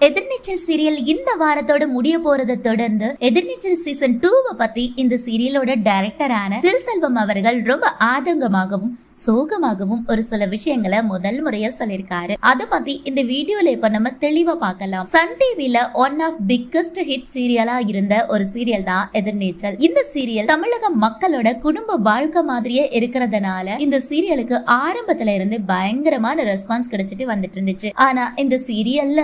எதிர்நீச்சல் serial இந்த வாரத்தோட முடிய போறதை தொடர்ந்து எதிர்நீச்சல் சீசன் டூவை பத்தி இந்த சீரியலோட டைரக்டரான திருசெல்வம் அவர்கள் ரொம்ப ஆதங்கமாகவும் சோகமாகவும் ஒரு சில விஷயங்களை முதல் முறையா சொல்லியிருக்காரு. அதை பத்தி இந்த வீடியோல இப்ப நம்ம தெளிவா பார்க்கலாம். சன் டிவில ஒன் ஆஃப் பிக்கஸ்ட் ஹிட் சீரியலா இருந்த ஒரு சீரியல் தான் எதிர்நீச்சல். இந்த சீரியல் தமிழக மக்களோட குடும்ப வாழ்க்கை மாதிரியே இருக்கிறதுனால இந்த சீரியலுக்கு ஆரம்பத்துல இருந்து பயங்கரமான ரெஸ்பான்ஸ் கிடைச்சிட்டு வந்துட்டு இருந்துச்சு. ஆனா இந்த சீரியல்ல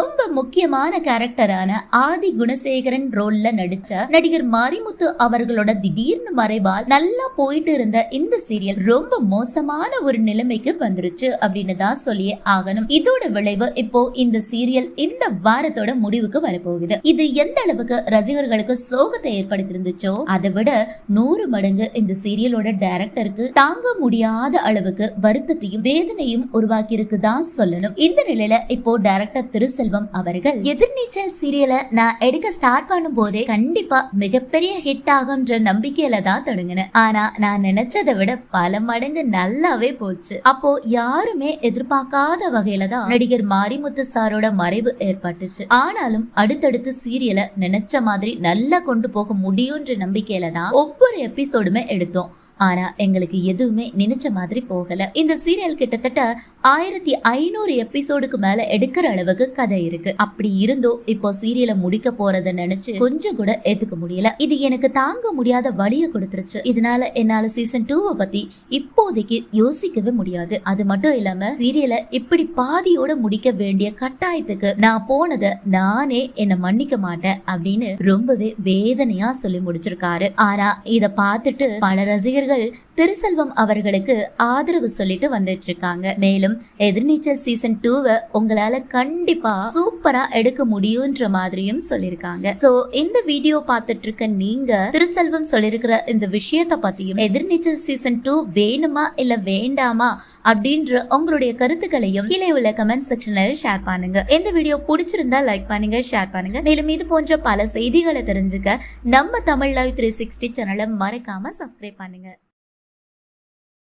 ரொம்ப முக்கியமான கேரக்டரான ஆதி குணசேகரன் ரோல்ல நடிச்ச நடிகர் மாரிமுத்து அவர்களோட திடீர்னு மறைவால் நல்லா போயிட்டு இருந்த இந்த சீரியல் ரொம்ப மோசமான ஒரு நிலைமைக்கு வந்துருச்சு அப்படின்னு தான் சொல்லியே ஆகணும். இதோட விளைவு இப்போ இந்த சீரியல் இந்த வாரத்தோட முடிவுக்கு வரப்போகுது. இது எந்த அளவுக்கு ரசிகர்களுக்கு சோகத்தை ஏற்படுத்தியிருந்துச்சோ அதை விட நூறு மடங்கு இந்த சீரியலோட டைரக்டருக்கு தாங்க முடியாத அளவுக்கு வருத்தத்தையும் வேதனையும் உருவாக்கி இருக்குதான் சொல்லணும். இந்த நிலையில இப்போ டைரக்டர் செல்வம் அவர்கள். எதிர்நீச்சல் சீரியலை நான் எடுக்க ஸ்டார்ட் பண்ணும் போதே கண்டிப்பா மிகப்பெரிய ஹிட் ஆகும்ன்ற நம்பிக்கையில தான் தொடங்கினேன். ஆனா நான் நினைச்சதை விட பல மடங்கு நல்லாவே போச்சு. அப்போ யாருமே எதிர்பார்க்காத வகையில தான் நடிகர் மாரிமுத்து சாரோட மறைவு ஏற்பட்டுச்சு. ஆனாலும் அடுத்தடுத்து சீரியலை நினைச்ச மாதிரி நல்லா கொண்டு போக முடியும்ன்ற நம்பிக்கையில தான் ஒவ்வொரு எபிசோடுமே எடுத்தோம். ஆனா எங்களுக்கு எதுவுமே நினைச்ச மாதிரி போகல. இந்த சீரியல் கிட்டத்தட்ட ஆயிரத்தி ஐநூறு எபிசோடுக்கு மேல எடுக்கிற அளவுக்கு கதை இருக்கு. அப்படி இருந்தோ இப்போ சீரியலை முடிக்க போறத நினைச்சு கொஞ்சம் கூட ஏத்துக்க முடியல. இது எனக்கு தாங்க முடியாத வழிய கொடுத்துருச்சு. இதனால என்னால சீசன் டூவை பத்தி இப்போதைக்கு யோசிக்கவே முடியாது. அது மட்டும் இல்லாம சீரியலை இப்படி பாதியோட முடிக்க வேண்டிய கட்டாயத்துக்கு நான் போனதை நானே என்ன மன்னிக்க மாட்டேன் அப்படின்னு ரொம்பவே வேதனையா சொல்லி முடிச்சிருக்காரு. ஆனா இத பார்த்துட்டு பல ரசிகர்கள் வீரர்கள் திருசெல்வம் அவர்களுக்கு ஆதரவு சொல்லிட்டு வந்துட்டு இருக்காங்க மேலும் எதிர்நீச்சல் சீசன் டூவை உங்களால கண்டிப்பா சூப்பரா எடுக்க முடியும்ன்ற மாதிரியும் சொல்லிருக்காங்க. சோ இந்த வீடியோ பார்த்துட்டு இருக்க நீங்க திருசெல்வம் சொல்லிருக்கிற இந்த விஷயத்த பத்தியும் எதிர்நீச்சல் சீசன் டூ வேணுமா இல்ல வேண்டாமா அப்படின்ற உங்களுடைய கருத்துக்களையும் கீழே உள்ள கமெண்ட் செக்ஷன்ல ஷேர் பண்ணுங்க. இந்த வீடியோ பிடிச்சிருந்தா லைக் பண்ணுங்க ஷேர் பண்ணுங்க. மேலும் இது போன்ற பல செய்திகளை தெரிஞ்சுக்க நம்ம தமிழ் லைவ் த்ரீ சிக்ஸ்டி சேனலை மறக்காம சப்ஸ்கிரைப் பண்ணுங்க.